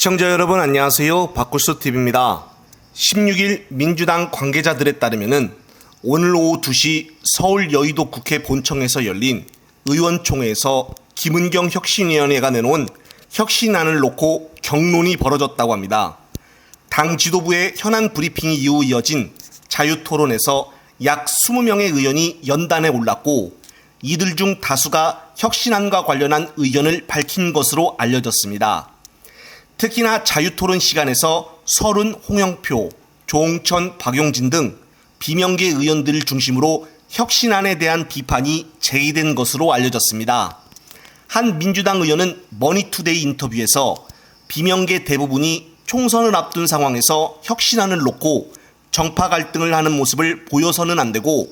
시청자 여러분 안녕하세요. 박굴수 TV입니다. 16일 민주당 관계자들에 따르면은 오늘 오후 2시 서울 여의도 국회 본청에서 열린 의원총회에서 김은경 혁신위원회가 내놓은 혁신안을 놓고 경론이 벌어졌다고 합니다. 당 지도부의 현안 브리핑 이후 이어진 자유토론에서 약 20명의 의원이 연단에 올랐고 이들 중 다수가 혁신안과 관련한 의견을 밝힌 것으로 알려졌습니다. 특히나 자유토론 시간에서 서른, 홍영표, 조홍천, 박용진 등 비명계 의원들을 중심으로 혁신안에 대한 비판이 제기된 것으로 알려졌습니다. 한 민주당 의원은 머니투데이 인터뷰에서 비명계 대부분이 총선을 앞둔 상황에서 혁신안을 놓고 정파 갈등을 하는 모습을 보여서는 안 되고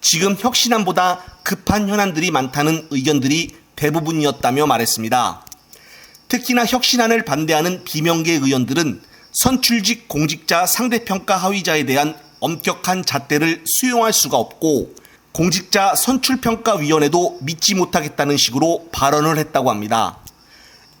지금 혁신안보다 급한 현안들이 많다는 의견들이 대부분이었다며 말했습니다. 특히나 혁신안을 반대하는 비명계 의원들은 선출직 공직자 상대평가 하위자에 대한 엄격한 잣대를 수용할 수가 없고 공직자 선출평가위원회도 믿지 못하겠다는 식으로 발언을 했다고 합니다.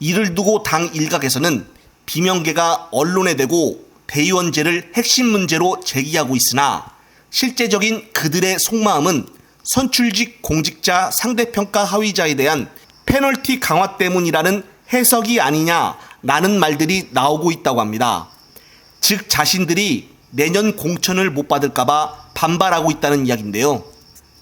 이를 두고 당 일각에서는 비명계가 언론에 대고 대의원제를 핵심 문제로 제기하고 있으나 실제적인 그들의 속마음은 선출직 공직자 상대평가 하위자에 대한 페널티 강화 때문이라는 해석이 아니냐라는 말들이 나오고 있다고 합니다. 즉 자신들이 내년 공천을 못 받을까봐 반발하고 있다는 이야기인데요.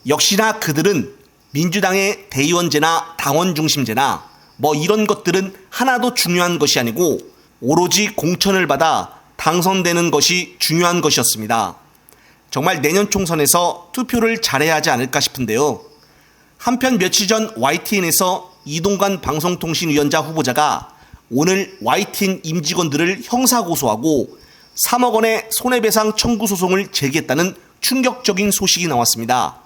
역시나 그들은 민주당의 대의원제나 당원 중심제나 뭐 이런 것들은 하나도 중요한 것이 아니고 오로지 공천을 받아 당선되는 것이 중요한 것이었습니다. 정말 내년 총선에서 투표를 잘해야 하지 않을까 싶은데요. 한편 며칠 전 YTN에서 이동관 방송통신위원자 후보자가 오늘 YTN 임직원들을 형사고소하고 3억 원의 손해배상 청구 소송을 제기했다는 충격적인 소식이 나왔습니다.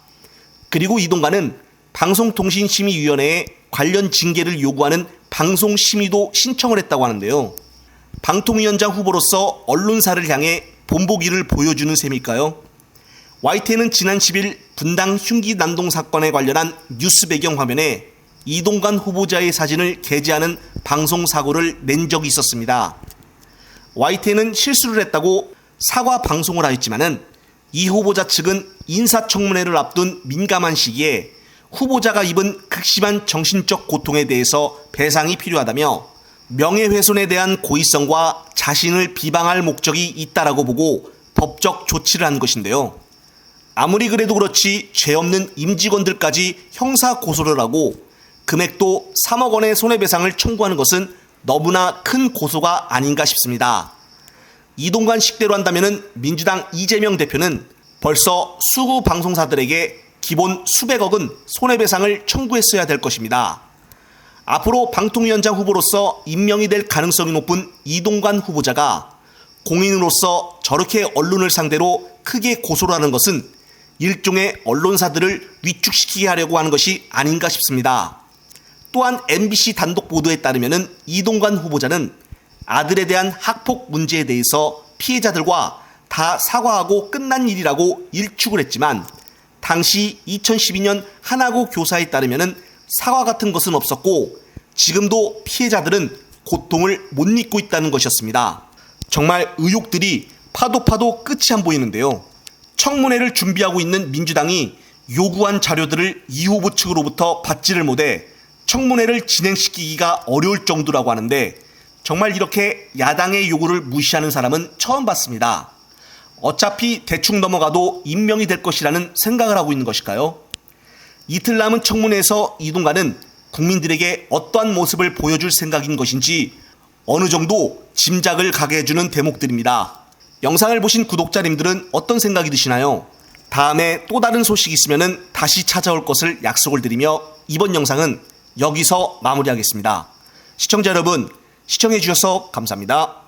그리고 이동관은 방송통신심의위원회에 관련 징계를 요구하는 방송심의도 신청을 했다고 하는데요. 방통위원장 후보로서 언론사를 향해 본보기를 보여주는 셈일까요? YTN은 지난 10일 분당 흉기 난동 사건에 관련한 뉴스 배경 화면에 이동관 후보자의 사진을 게재하는 방송 사고를 낸 적이 있었습니다. YTN은 실수를 했다고 사과 방송을 하였지만은 이 후보자 측은 인사청문회를 앞둔 민감한 시기에 후보자가 입은 극심한 정신적 고통에 대해서 배상이 필요하다며 명예훼손에 대한 고의성과 자신을 비방할 목적이 있다라고 보고 법적 조치를 한 것인데요. 아무리 그래도 그렇지 죄 없는 임직원들까지 형사 고소를 하고 금액도 3억 원의 손해배상을 청구하는 것은 너무나 큰 고소가 아닌가 싶습니다. 이동관 식대로 한다면 민주당 이재명 대표는 벌써 수구 방송사들에게 기본 수백억은 손해배상을 청구했어야 될 것입니다. 앞으로 방통위원장 후보로서 임명이 될 가능성이 높은 이동관 후보자가 공인으로서 저렇게 언론을 상대로 크게 고소를 하는 것은 일종의 언론사들을 위축시키게 하려고 하는 것이 아닌가 싶습니다. 또한 MBC 단독 보도에 따르면 이동관 후보자는 아들에 대한 학폭 문제에 대해서 피해자들과 다 사과하고 끝난 일이라고 일축을 했지만 당시 2012년 하나고 교사에 따르면 사과 같은 것은 없었고 지금도 피해자들은 고통을 못 잊고 있다는 것이었습니다. 정말 의혹들이 파도 파도 끝이 안 보이는데요. 청문회를 준비하고 있는 민주당이 요구한 자료들을 이 후보 측으로부터 받지를 못해 청문회를 진행시키기가 어려울 정도라고 하는데 정말 이렇게 야당의 요구를 무시하는 사람은 처음 봤습니다. 어차피 대충 넘어가도 임명이 될 것이라는 생각을 하고 있는 것일까요? 이틀 남은 청문회에서 이동관은 국민들에게 어떠한 모습을 보여줄 생각인 것인지 어느 정도 짐작을 가게 해주는 대목들입니다. 영상을 보신 구독자님들은 어떤 생각이 드시나요? 다음에 또 다른 소식이 있으면 다시 찾아올 것을 약속을 드리며 이번 영상은 여기서 마무리하겠습니다. 시청자 여러분, 시청해 주셔서 감사합니다.